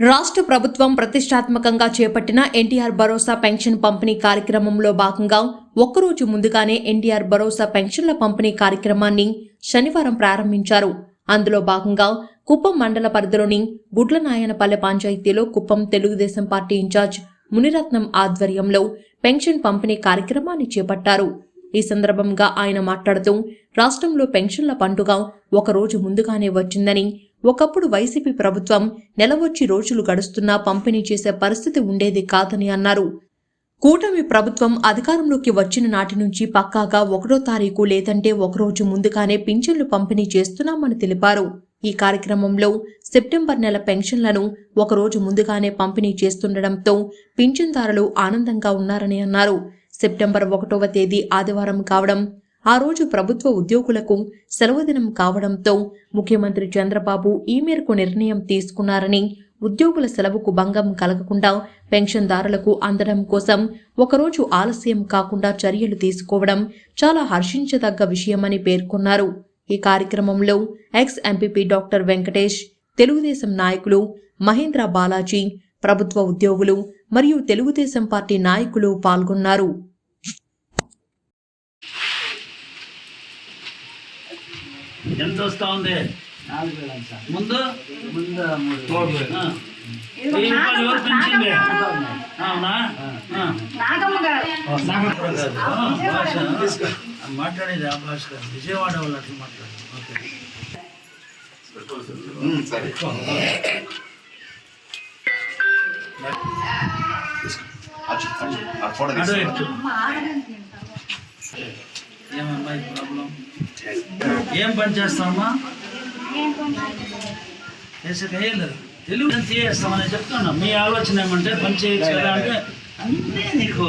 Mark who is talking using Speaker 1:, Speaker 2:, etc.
Speaker 1: రాష్ట్ర ప్రభుత్వం ప్రతిష్టాత్మకంగా చేపట్టిన ఎన్టీఆర్ భరోసా పెన్షన్ పంపిణీ కార్యక్రమంలో భాగంగా ఒక్కరోజు ముందుగానే ఎన్టీఆర్ భరోసా పెన్షన్ల పంపిణీ కార్యక్రమాన్ని శనివారం ప్రారంభించారు. అందులో భాగంగా కుప్పం మండల పరిధిలోని గుడ్లనాయనపల్లె పంచాయతీలో కుప్పం తెలుగుదేశం పార్టీ ఇన్ఛార్జ్ మునిరత్నం ఆధ్వర్యంలో పెన్షన్ పంపిణీ కార్యక్రమాన్ని చేపట్టారు. ఈ సందర్భంగా ఆయన మాట్లాడుతూ రాష్ట్రంలో పెన్షన్ల పండుగ ఒక రోజు ముందుగానే వచ్చిందని ఒకప్పుడు వైసీపీ ప్రభుత్వం నెలవొచ్చి రోజులు గడుస్తున్నా పంపిణీ చేసే పరిస్థితి ఉండేది కాదని అన్నారు. కూటమి ప్రభుత్వం అధికారంలోకి వచ్చిన నాటి నుంచి పక్కాగా ఒకటో తారీఖు లేదంటే ఒకరోజు ముందుగానే పింఛన్లు పంపిణీ చేస్తున్నామని తెలిపారు. ఈ కార్యక్రమంలో సెప్టెంబర్ నెల పెన్షన్లను ఒకరోజు ముందుగానే పంపిణీ చేస్తుండటంతో పింఛన్దారులు ఆనందంగా ఉన్నారని అన్నారు. సెప్టెంబర్ ఒకటవ తేదీ ఆదివారం కావడం ఆ రోజు ప్రభుత్వ ఉద్యోగులకు సెలవుదినం కావడంతో ముఖ్యమంత్రి చంద్రబాబు ఈ మేరకు నిర్ణయం తీసుకున్నారని ఉద్యోగుల సెలవుకు భంగం కలగకుండా పెన్షన్దారులకు అందడం కోసం ఒకరోజు ఆలస్యం కాకుండా చర్యలు తీసుకోవడం చాలా హర్షించదగ్గ విషయమని పేర్కొన్నారు. ఈ కార్యక్రమంలో ex MPP doctor Venkatesh Telugu Desam నాయకులు మహేంద్ర బాలాజీ ప్రభుత్వ ఉద్యోగులు మరియు తెలుగుదేశం పార్టీ నాయకులు పాల్గొన్నారు
Speaker 2: ఎంత వస్తా ఉంది
Speaker 3: నాలుగు వేలు సార్
Speaker 2: ముందు
Speaker 3: ముందు మూడు
Speaker 2: ఆ. వెయ్యి రూపాయలు ఎవరు పెంచింది అవునా ఆ.
Speaker 4: నాగమ్మ గారు.
Speaker 2: ఆ, భాష. ఆ, మాట్లాడేది ఆ భాష. విజయవాడ వాళ్ళు అట్లా మాట్లాడు ఓకే. ఏమమ్మా ఈ ప్రాబ్లం ఏం పని చేస్తామమ్మా చేసేది ఏం లేదు. తెలుగు చేస్తామని చెప్తున్నా మీ ఆలోచన ఏమంటే పని చేయొచ్చు కదా అంటే అన్నీ నీకు